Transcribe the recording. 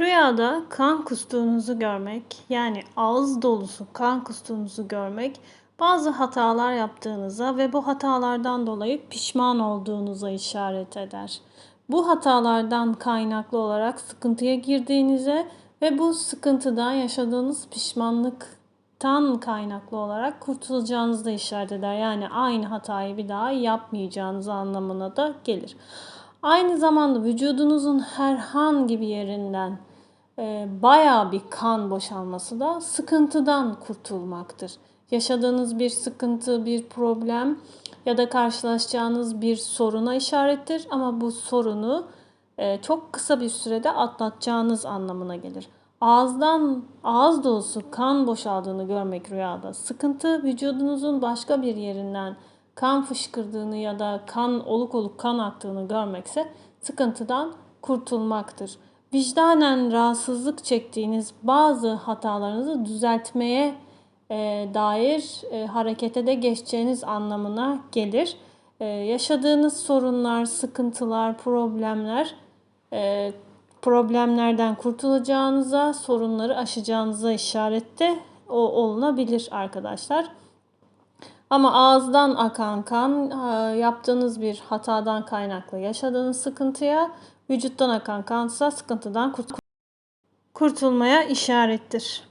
Rüyada kan kustuğunuzu görmek, yani ağız dolusu kan kustuğunuzu görmek, bazı hatalar yaptığınıza ve bu hatalardan dolayı pişman olduğunuza işaret eder. Bu hatalardan kaynaklı olarak sıkıntıya girdiğinize ve bu sıkıntıdan yaşadığınız pişmanlıktan kaynaklı olarak kurtulacağınızı da işaret eder. Yani aynı hatayı bir daha yapmayacağınız anlamına da gelir. Aynı zamanda vücudunuzun herhangi bir yerinden e, bayağı bir kan boşalması da sıkıntıdan kurtulmaktır. Yaşadığınız bir sıkıntı, bir problem ya da karşılaşacağınız bir soruna işarettir ama bu sorunu e, çok kısa bir sürede atlatacağınız anlamına gelir. Ağızdan ağız dolusu kan boşaldığını görmek rüyada sıkıntı, vücudunuzun başka bir yerinden kan fışkırdığını ya da kan oluk oluk kan aktığını görmekse sıkıntıdan kurtulmaktır. Vicdanen rahatsızlık çektiğiniz bazı hatalarınızı düzeltmeye e, dair e, harekete de geçeceğiniz anlamına gelir. E, yaşadığınız sorunlar, sıkıntılar, problemler problemlerden kurtulacağınıza, sorunları aşacağınıza işarette o olunabilir arkadaşlar. Ama ağızdan akan kan yaptığınız bir hatadan kaynaklı yaşadığınız sıkıntıya, vücuttan akan kansa sıkıntıdan kurtulmaya işarettir.